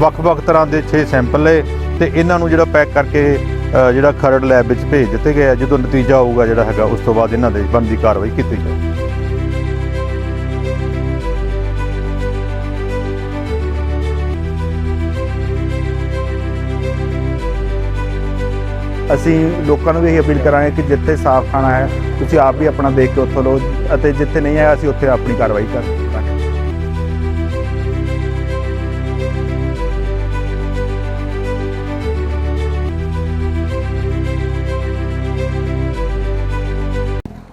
ਵੱਖ-ਵੱਖ ਤਰ੍ਹਾਂ ਦੇ 6 ਸੈਂਪਲ ਲਏ ਤੇ ਇਹਨਾਂ ਨੂੰ ਜਿਹੜਾ ਪੈਕ ਕਰਕੇ ਜਿਹੜਾ ਖਰੜ ਲੈਬ ਵਿੱਚ ਭੇਜ ਦਿੱਤੇ ਗਏ ਜਦੋਂ ਨਤੀਜਾ ਆਊਗਾ ਜਿਹੜਾ ਹੈਗਾ, ਉਸ ਤੋਂ ਬਾਅਦ ਇਹਨਾਂ ਦੇ ਬਣਦੀ ਕਾਰਵਾਈ ਕੀਤੀ ਜਾਊਗੀ ਅਸੀਂ ਲੋਕਾਂ ਨੂੰ ਵੀ ਇਹ ਅਪੀਲ ਕਰਾਂਗੇ ਕਿ ਜਿੱਥੇ ਸਾਫ਼ ਖਾਣਾ ਹੈ, ਤੁਸੀਂ ਆਪ ਵੀ ਆਪਣਾ ਦੇਖ ਕੇ ਉੱਥੋਂ ਲਓ, ਅਤੇ ਜਿੱਥੇ ਨਹੀਂ ਹੈ ਅਸੀਂ ਉੱਥੇ ਆਪਣੀ ਕਾਰਵਾਈ ਕਰ ਕਰਾਂਗੇ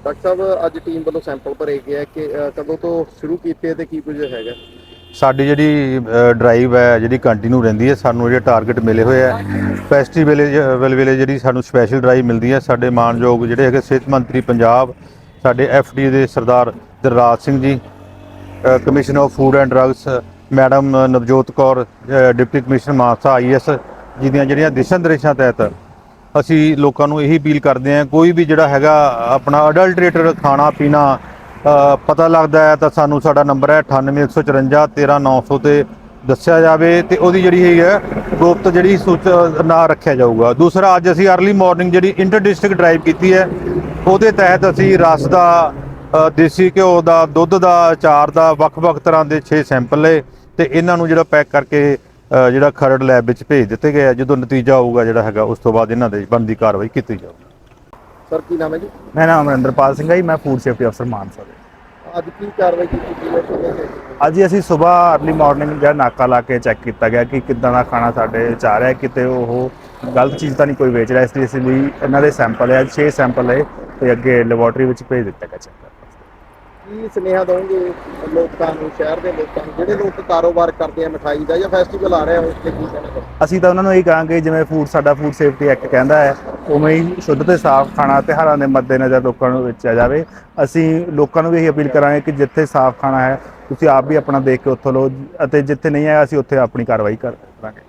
ਡਾਕਟਰ ਸਾਹਿਬ ਅੱਜ ਟੀਮ ਵੱਲੋਂ ਸੈਂਪਲ ਭਰੇ ਗਏ ਆ ਕਿ ਅ, ਕਦੋਂ ਤੋਂ ਸ਼ੁਰੂ ਕੀਤੇ ਤੇ ਕੀ ਕੁਝ ਹੈਗਾ? ਸਾਡੀ ਜਿਹੜੀ ਡਰਾਈਵ ਹੈ ਜਿਹੜੀ ਕੰਟੀਨਿਊ ਰਹਿੰਦੀ ਹੈ ਸਾਨੂੰ ਜਿਹੜੇ ਟਾਰਗੇਟ ਮਿਲੇ ਹੋਏ ਆ ਫੈਸਟੀ ਵੇਲੇ ਵੇਲੇ ਜਿਹੜੀ ਸਾਨੂੰ ਸਪੈਸ਼ਲ ਡਰਾਈਵ ਮਿਲਦੀ ਹੈ ਸਾਡੇ ਮਾਨਯੋਗ ਜਿਹੜੇ ਹੈਗੇ ਸਿਹਤ ਮੰਤਰੀ ਪੰਜਾਬ ਸਾਡੇ ਐਫਡੀ ਦੇ Sardar Darraj Singh ji commissioner of food and drugs madam Navjot Kaur a, deputy commissioner Mansa IAS ਜਿਹਦੀਆਂ ਜਿਹੜੀਆਂ ਦਿਸ਼ਾ ਨਿਰਦੇਸ਼ਾਂ ਤਹਿਤ ਅਸੀਂ ਲੋਕਾਂ ਨੂੰ ਇਹੀ ਅਪੀਲ ਕਰਦੇ ਹਾਂ, ਕੋਈ ਵੀ ਜਿਹੜਾ ਹੈਗਾ ਆਪਣਾ ਅਡਲਟਰੇਟਡ ਖਾਣਾ ਪੀਣਾ ਪਤਾ ਲੱਗਦਾ ਹੈ ਤਾਂ ਸਾਨੂੰ ਸਾਡਾ ਨੰਬਰ ਹੈ 98154 13900 ਤੇ ਦੱਸਿਆ ਜਾਵੇ ਤੇ ਉਹਦੀ ਜਿਹੜੀ ਹੈਗੀ ਹੈ ਗੁਪਤ ਜਿਹੜੀ ਸੂਚਨਾ ਰੱਖਿਆ ਜਾਊਗਾ। ਦੂਸਰਾ, ਅੱਜ ਅਸੀਂ ਅਰਲੀ ਮਾਰਨਿੰਗ ਜਿਹੜੀ ਇੰਟਰ ਡਿਸਟ੍ਰਿਕਟ ਡਰਾਈਵ ਕੀਤੀ ਹੈ, ਉਹਦੇ ਤਹਿਤ ਅਸੀਂ ਰਸ ਦਾ ਦੇਸੀ ਘਿਓ ਦਾ, ਦੁੱਧ ਦਾ, ਅਚਾਰ ਦਾ ਵੱਖ-ਵੱਖ ਤਰ੍ਹਾਂ ਦੇ 6 ਸੈਂਪਲ ਲਏ ਤੇ ਇਹਨਾਂ ਨੂੰ ਜਿਹੜਾ ਪੈਕ ਕਰਕੇ ਜਿਹੜਾ ਖਰੜ ਲੈਬ ਵਿੱਚ ਭੇਜ ਦਿੱਤੇ ਗਏ ਆ ਜਦੋਂ ਨਤੀਜਾ ਆਊਗਾ ਜਿਹੜਾ ਹੈਗਾ ਉਸ ਤੋਂ ਬਾਅਦ ਇਹਨਾਂ ਦੇ ਬਣਦੀ ਕਾਰਵਾਈ ਕੀਤੀ ਜਾਊਗੀ। ਸਰ ਕੀ ਨਾਮ ਹੈ ਜੀ? ਮੇਰਾ ਨਾਮ ਅਮਰਿੰਦਰਪਾਲ ਸਿੰਘ ਹੈ ਜੀ ਮੈਂ ਫੂਡ ਸੇਫਟੀ ਅਫਸਰ ਮਾਨਸਾ ਦੇ। ਅੱਜ ਕੀ ਕਾਰਵਾਈ ਕੀਤੀ ਗਈ ਹੈ? ਅੱਜ ਹੀ ਅਸੀਂ ਸਵੇਰ ਅਰਲੀ ਮਾਰਨਿੰਗ ਜਿਹੜਾ ਨਾਕਾ ਲਾ ਕੇ ਚੈੱਕ ਕੀਤਾ ਗਿਆ ਕਿ ਕਿੱਦਾਂ ਦਾ ਖਾਣਾ ਸਾਡੇ ਚ ਆ ਰਿਹਾ ਹੈ, ਕਿਤੇ ਉਹ ਗਲਤ ਚੀਜ਼ ਤਾਂ ਨਹੀਂ ਕੋਈ ਵੇਚ ਰਿਹਾ ਇਸ ਲਈ ਅਸੀਂ ਵੀ ਇਹਨਾਂ ਦੇ ਸੈਂਪਲ ਹੈ 6 ਸੈਂਪਲ ਹੈ ਤੇ ਅੱਗੇ ਲੈਬੋਰਟਰੀ ਵਿੱਚ ਭੇਜ ਦਿੱਤਾ ਗਿਆ ਚੈੱਕ ਕੀ ਸੁਨੇਹਾ ਦਵਾਂਗੇ ਲੋਕਾਂ ਨੂੰ, ਸ਼ਹਿਰ ਦੇ ਲੋਕਾਂ ਨੂੰ? ਜਿਹੜੇ ਲੋਕ ਕਾਰੋਬਾਰ ਕਰਦੇ ਆ ਮਠਾਈ ਦਾ ਜਾਂ ਫੈਸਟੀਵਲ ਆ ਰਿਹਾ, ਉਸ ਤੇ ਕੀ ਕਹਿਣਾ ਅਸੀਂ ਤਾਂ ਉਹਨਾਂ ਨੂੰ ਇਹ ਕਹਾਂਗੇ, ਜਿਵੇਂ ਫੂਡ ਸਾਡਾ ਫੂਡ ਸੇਫਟੀ ਐਕਟ ਕਹਿੰਦਾ ਹੈ, ਉਵੇਂ ਹੀ ਸ਼ੁੱਧ ਤੇ ਸਾਫ਼ ਖਾਣਾ ਤਿਉਹਾਰਾਂ ਦੇ ਮੱਦੇਨਜ਼ਰ ਲੋਕਾਂ ਨੂੰ ਵੇਚਿਆ ਜਾਵੇ। ਅਸੀਂ ਲੋਕਾਂ ਨੂੰ ਵੀ ਇਹ ਅਪੀਲ ਕਰਾਂਗੇ ਕਿ ਜਿੱਥੇ ਸਾਫ਼ ਖਾਣਾ ਹੈ, ਤੁਸੀਂ ਆਪ ਵੀ ਆਪਣਾ ਦੇਖ ਕੇ ਉੱਥੋਂ ਲਓ, ਅਤੇ ਜਿੱਥੇ ਨਹੀਂ ਹੈ ਅਸੀਂ ਉੱਥੇ ਆਪਣੀ ਕਾਰਵਾਈ ਕਰਾਂਗੇ।